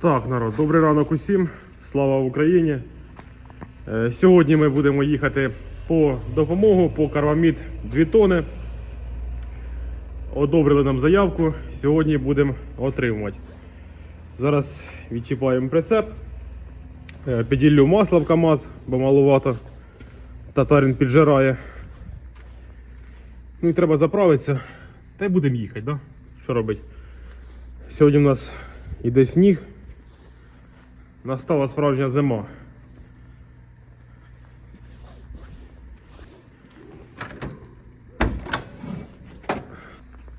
Так, народ, добрий ранок усім. Слава Україні. Е, Сьогодні ми будемо їхати по допомогу по карвамід 2 тони. Одобрили нам заявку. Сьогодні будемо отримувати. Зараз відчіпаємо прицеп. Е, Піділлю масло в КАМАЗ, бо маловато. Татарин піджирає. Ну і треба заправитися. Та й будемо їхати, да? Що робити? Сьогодні у нас іде сніг. Настала справжня зима.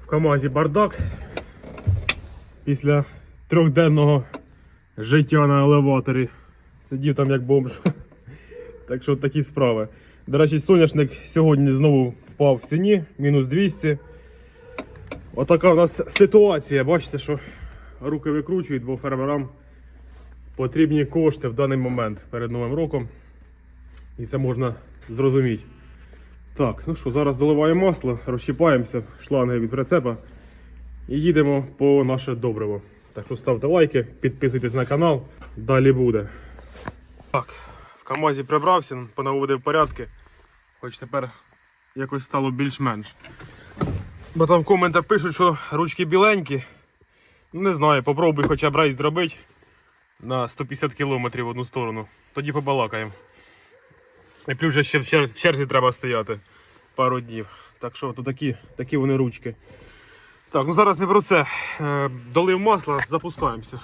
В КАМАЗі бардак. Після трьохденного життя на елеваторі. Сидів там як бомж. Так що такі справи. До речі, соняшник сьогодні знову впав в ціні, мінус 200. Отака у нас ситуація. Бачите, що руки викручують, бо фермерам потрібні кошти в даний момент перед Новим роком. І це можна зрозуміти. Так, ну що, зараз доливаємо масло, розщіпаємося, шланги від прицепа і їдемо по наше добриво. Так що ставте лайки, підписуйтесь на канал, далі буде. Так, в КАМАЗі прибрався, понаводив порядки, хоч тепер якось стало більш-менш. Бо там в коментах пишуть, що ручки біленькі. Не знаю, попробуй хоча б рейс зробити на 150 км в одну сторону. Тоді побалакаємо. І плюс же ще в чер- в черзі треба стояти пару днів. Так що то такі, такі вони ручки. Так, ну зараз не про це. Е, долив масло, запускаємося.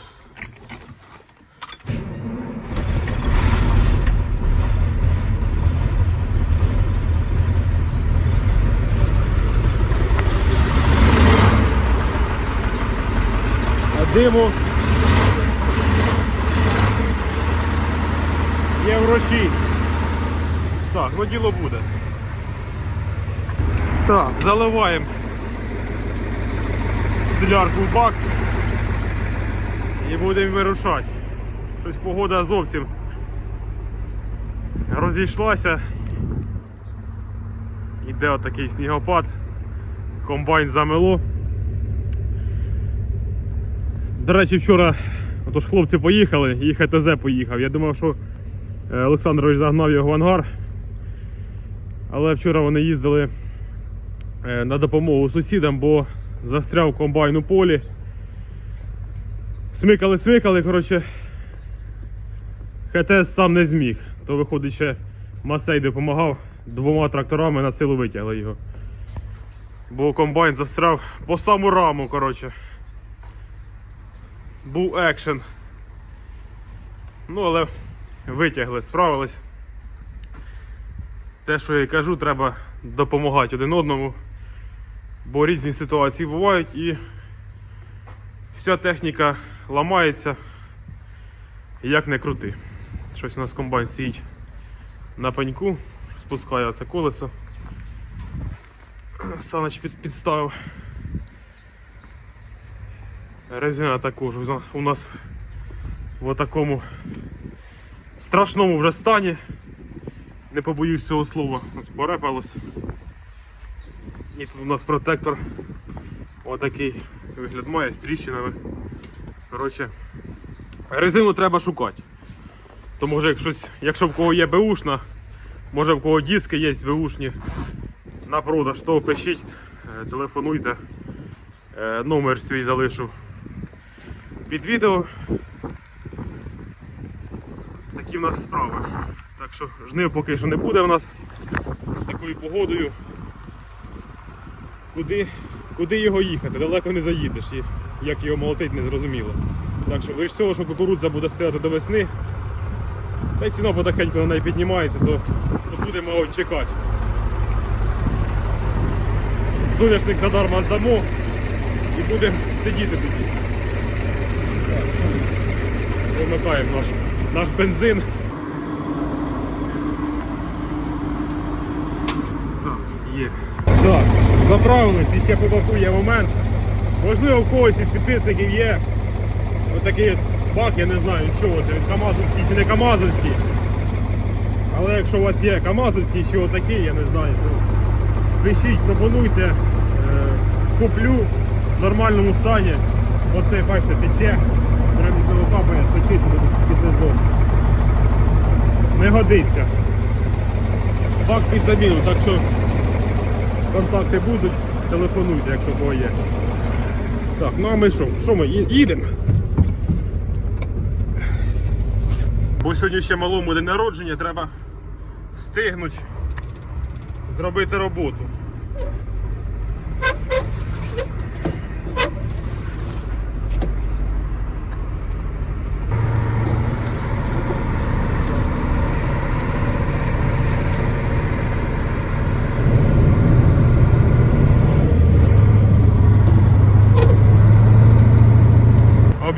Диму Євро 6. Так, ну діло буде. Так, заливаємо солярку в бак і будемо вирушати. Щось погода зовсім розійшлася. Іде отакий снігопад. Комбайн замело. До речі, вчора отож хлопці поїхали і ХТЗ поїхав. Я думав, що Олександрович загнав його в ангар. Але вчора вони їздили е, на допомогу сусідам, бо застряв комбайн у полі. Смикали, смикали, коротше. ХТС сам не зміг. То виходить ще Масей допомагав двома тракторами на силу витягли його. Бо комбайн застряв по саму раму, коротше. Був екшен. Ну, але витягли, справились. Те, що я і кажу, треба допомагати один одному. Бо різні ситуації бувають і вся техніка ламається, як не крути. Щось у нас комбайн стоїть на пеньку, спускає оце колесо. Саныч підставив. Резина також у нас в такому страшному вже стані. Не побоюсь цього слова. Ось порепалось. І тут у нас протектор. Отакий вигляд має з тріщинами. Коротше, резину треба шукати. То може, як щось, якщо в кого є беушна, може в кого диски є беушні на продаж, то пишіть, е, телефонуйте. Е, Номер свій залишу під відео. Такі в нас справи. Так що жнив поки що не буде в нас з такою погодою. Куди, куди його їхати? Далеко не заїдеш. І як його молотить, не зрозуміло. Так що лише всього, що кукурудза буде стояти до весни. Та й ціна потихеньку на неї піднімається, то, то будемо от чекати. Соняшник задарма здамо і будемо сидіти тоді. Вимикаємо наш, наш бензин. Так, є. Так, заправились і ще по боку є момент. Можливо, в когось із підписників є отакий от бак, я не знаю, що це, Камазовський чи не Камазовський. Але якщо у вас є Камазовський чи отакий, я не знаю, то пишіть, пропонуйте, е, куплю в нормальному стані. Оце, бачите, тече, з капає тут під низом. Не годиться. Бак під заміну, так що контакти будуть, телефонуйте, якщо кого є. Так, ну а ми що? Що ми? Їдемо? Бо сьогодні ще малому день народження, треба встигнути зробити роботу.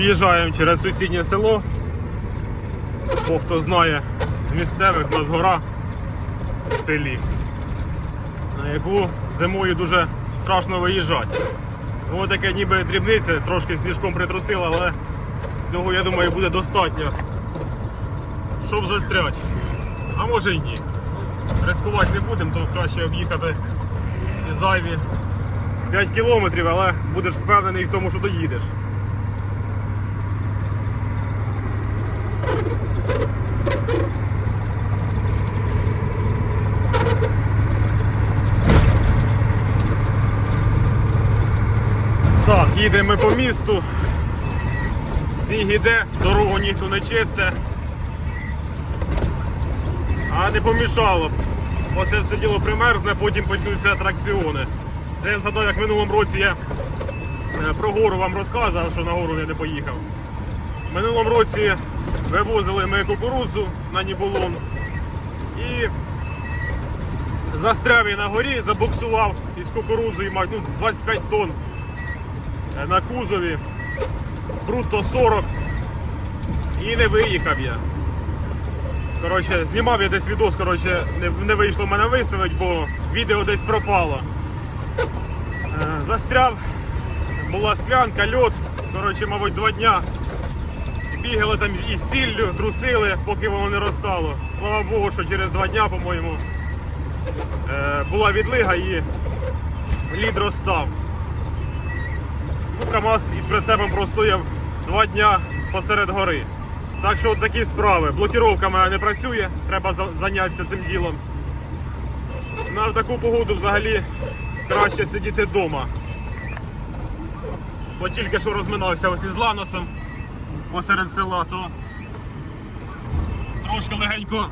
Об'їжджаємо через сусіднє село. Бо хто знає з місцевих у нас гора в селі, на яку зимою дуже страшно виїжджати. Ось таке ніби дрібниця, трошки сніжком притрусило, але цього, я думаю, буде достатньо, щоб застряти. А може й ні. Рискувати не будемо, то краще об'їхати і зайві 5 кілометрів, але будеш впевнений в тому, що доїдеш. Так, їдемо по місту. Сніг іде, дорогу ніхто не чисте. А не помішало б. Бо це все діло примерзне, потім почнуться атракціони. Це я згадав, як в минулому році я е, про гору вам розказував, що на гору я не поїхав. В минулому році вивозили ми кукурудзу на Нібулон і застряв я на горі, забуксував із кукурудзою, ну, 25 тонн на кузові, брутто 40 і не виїхав я. Коротше, знімав я десь відос, коротше, не, не вийшло мене виставити, бо відео десь пропало. Е, застряв, була склянка, льот, коротше, мабуть, два дня. Бігали там із сіллю, трусили, поки воно не розтало. Слава Богу, що через два дня, по-моєму, е, була відлига і лід розстав. Ну, КАМАЗ із прицепом простояв два дня посеред гори. Так що от такі справи. Блокіровка моя не працює, треба за- зайнятися цим ділом. На таку погоду взагалі краще сидіти вдома. Бо тільки що розминався ось із Ланосом посеред села, то трошки легенько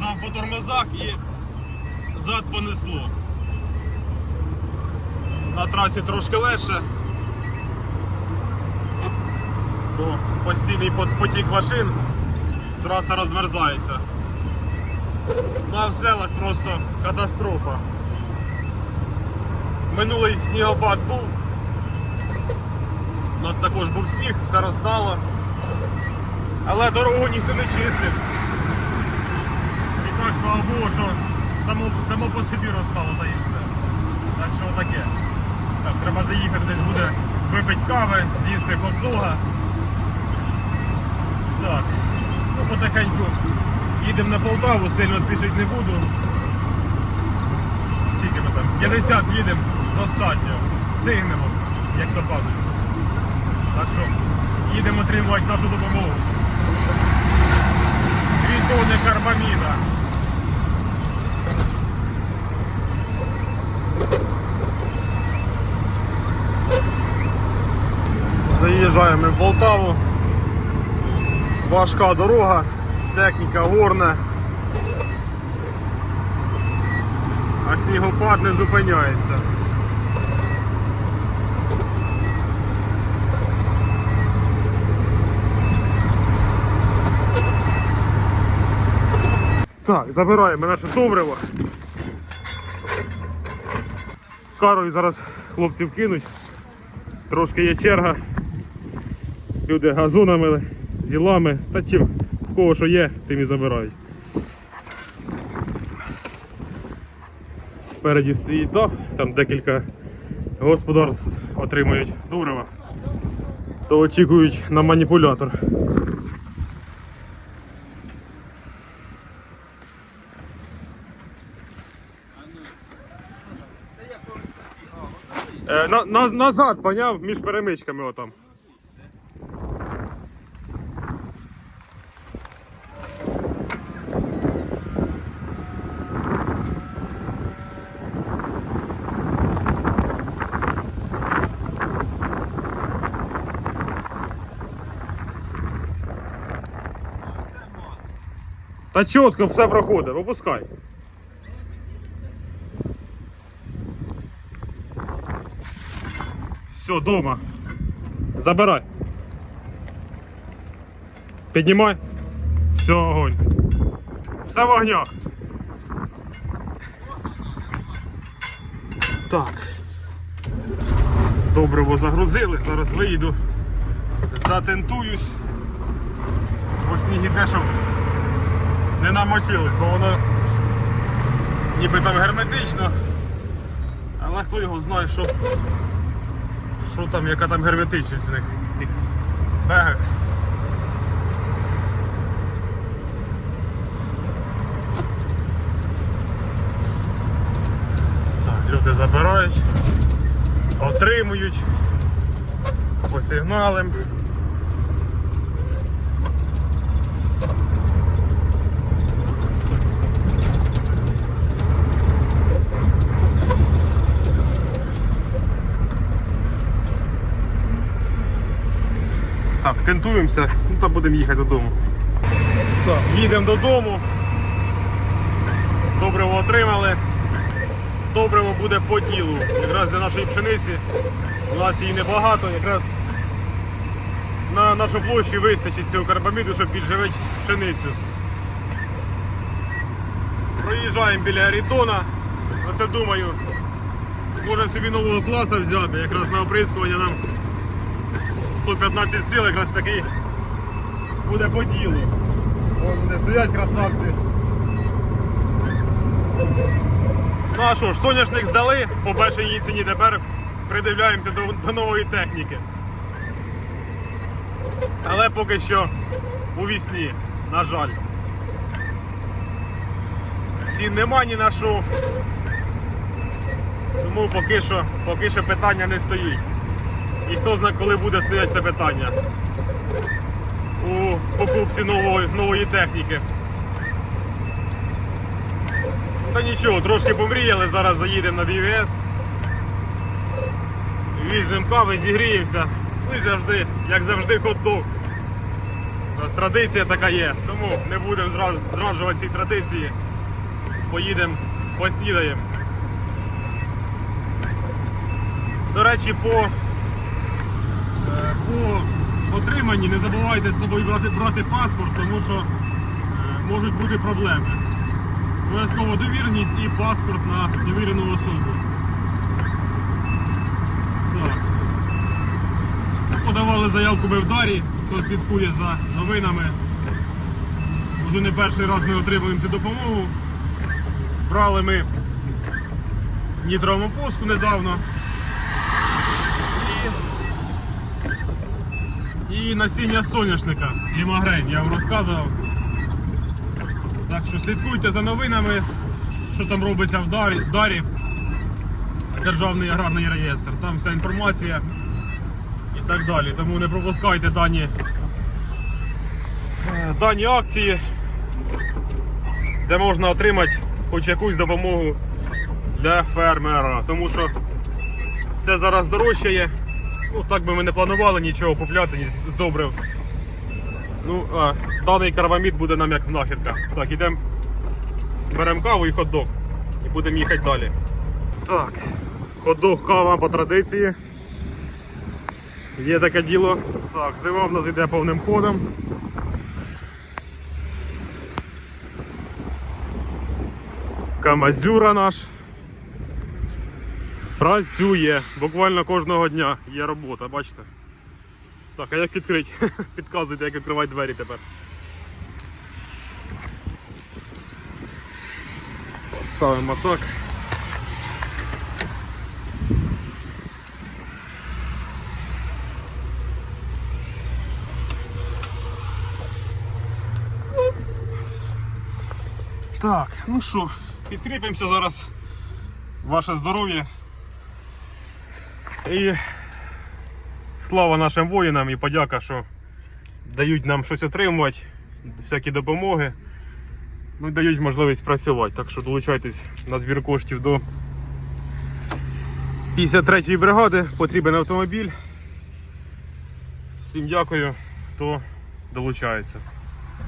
дав по тормозах і зад понесло. На трасі трошки легше. Бо постійний потік машин, траса розмерзається. Ну а в селах просто катастрофа. Минулий снігопад був. У нас також був сніг, все розтало. Але дорогу ніхто не чистив. І так, слава Богу, що само, само по собі розстало та і все. Так що таке. Так, треба заїхати, десь буде випити кави, з'їсти хот-дога. Так, ну потихеньку їдемо на Полтаву, сильно спішити не буду. Скільки ми там? 50 їдемо, достатньо. Встигнемо, як то кажуть. Так що їдемо отримувати нашу допомогу. Дві тонни карбаміда. Заїжджаємо в Полтаву. Важка дорога, техніка горна. А снігопад не зупиняється. Так, забираємо наше добриво. Карою зараз хлопців кинуть. Трошки є черга. Люди газонами, ділами, та чим в кого що є, тим і забирають. Спереді стоїть дах, там декілька господарств отримують добрива, то очікують на маніпулятор. Е, на, на, назад, поняв, між перемичками отам. Та чітко все проходить, випускай. Все, дома. Забирай. Піднімай. Все, огонь. Все в огнях. Так. Добриво загрузили. Зараз виїду. Затентуюсь. Бо сніг іде, не намочили, бо воно ніби там герметично. Але хто його знає, що, що там, яка там герметичність в них тих бегах. Люди забирають, отримують по сигналам. Так, тентуємося, ну та будемо їхати додому. Їдемо додому. Добриво отримали. Добриво буде по ділу. Якраз для нашої пшениці. У нас її небагато, якраз на нашу площу вистачить цього карбаміду, щоб підживити пшеницю. Проїжджаємо біля Арітона. Оце думаю, може собі нового класу взяти, якраз на оприскування нам 115 сил якраз такий буде по ділу. Вон вони стоять красавці. Ну а що ж, соняшник здали, по першій ціні тепер придивляємося до, до нової техніки. Але поки що у вісні, на жаль. Цін нема ні на що. Тому поки що, поки що питання не стоїть. І хто знає, коли буде стояти це питання у покупці нової, нової техніки. Та нічого, трошки помріяли, зараз заїдемо на BVS. Візьмемо кави, зігріємося. Ну і завжди, як завжди, хот-дог. У нас традиція така є, тому не будемо зра- зраджувати ці традиції. Поїдемо, поснідаємо. До речі, по по отриманні не забувайте з собою брати, брати паспорт, тому що е, можуть бути проблеми. Обов'язково довірність і паспорт на довірену особу. Так. Подавали заявку ми в дарі, хто слідкує за новинами. Уже не перший раз ми отримуємо цю допомогу. Брали ми нітроамофоску недавно. І насіння соняшника лімагрейн, я вам розказував. Так що слідкуйте за новинами, що там робиться в Дарі, Дарі. Державний аграрний реєстр. Там вся інформація і так далі. Тому не пропускайте дані, е, дані акції, де можна отримати хоч якусь допомогу для фермера. Тому що все зараз дорожчає. Ну, так би ми не планували нічого купляти, ні з добрив. Ну, а даний карвамід буде нам як знахідка. Так, ідемо, беремо каву і хот-дог. І будемо їхати далі. Так, хот-дог, кава по традиції. Є таке діло. Так, зима в нас йде повним ходом. Камазюра наш. Працює. Буквально кожного дня є робота, бачите? Так, а як відкрити? Підказуйте, як відкривати двері тепер. Поставимо так. Так, ну що, підкріпимося зараз. Ваше здоров'я. І слава нашим воїнам і подяка, що дають нам щось отримувати, всякі допомоги. Ну і дають можливість працювати. Так що долучайтесь на збір коштів до 53-ї бригади. Потрібен автомобіль. Всім дякую, хто долучається.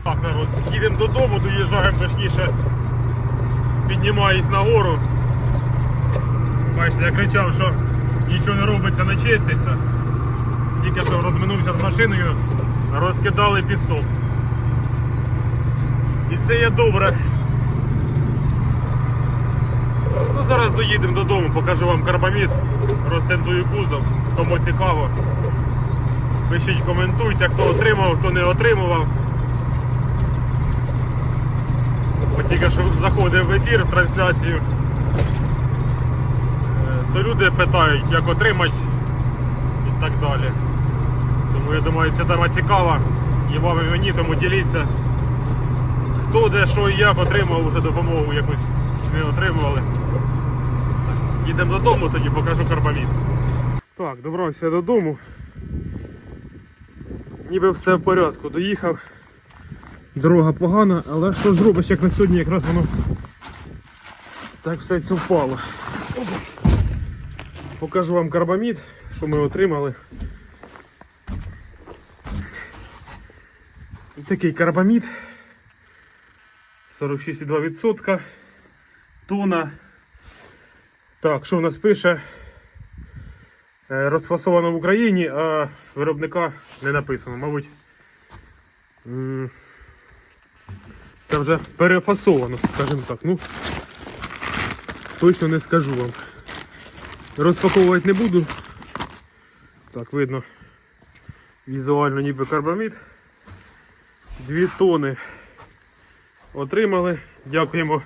Так, народ, їдемо додому, доїжджаємо точніше. Піднімаюсь нагору. Бачите, я кричав, що нічого не робиться, не чиститься. Тільки що розминувся з машиною, розкидали пісок. І це є добре. Ну, зараз доїдемо додому, покажу вам карбамід, розтентую кузов, кому цікаво. Пишіть, коментуйте, хто отримав, хто не отримував. Тільки що заходив в ефір, в трансляцію. То люди питають, як отримати і так далі. Тому я думаю, ця тема цікава. І вам і мені, тому діліться. Хто де, що і як отримав вже допомогу якусь не отримували. Так, Їдемо додому, тоді покажу карбамід. Так, добрався додому. Ніби все в порядку. Доїхав. Дорога погана, але що зробиш, як на сьогодні якраз воно так все це впало. Покажу вам карбамід, що ми отримали. Такий карбамід. 46,2%. Тона. Так, що в нас пише? Е, Розфасовано в Україні, а виробника не написано, мабуть. Це вже перефасовано, скажімо так. Ну, точно не скажу вам. Розпаковувати не буду. Так, видно візуально ніби карбамід. Дві тони отримали. Дякуємо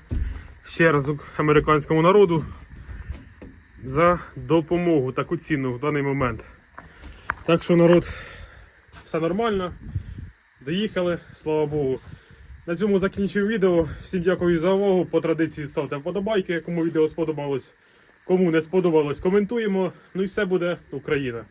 ще раз американському народу за допомогу таку цінну в даний момент. Так що народ, все нормально. Доїхали, слава Богу. На цьому закінчив відео. Всім дякую за увагу. По традиції ставте вподобайки, кому відео сподобалось. Кому не сподобалось, коментуємо. Ну і все буде Україна.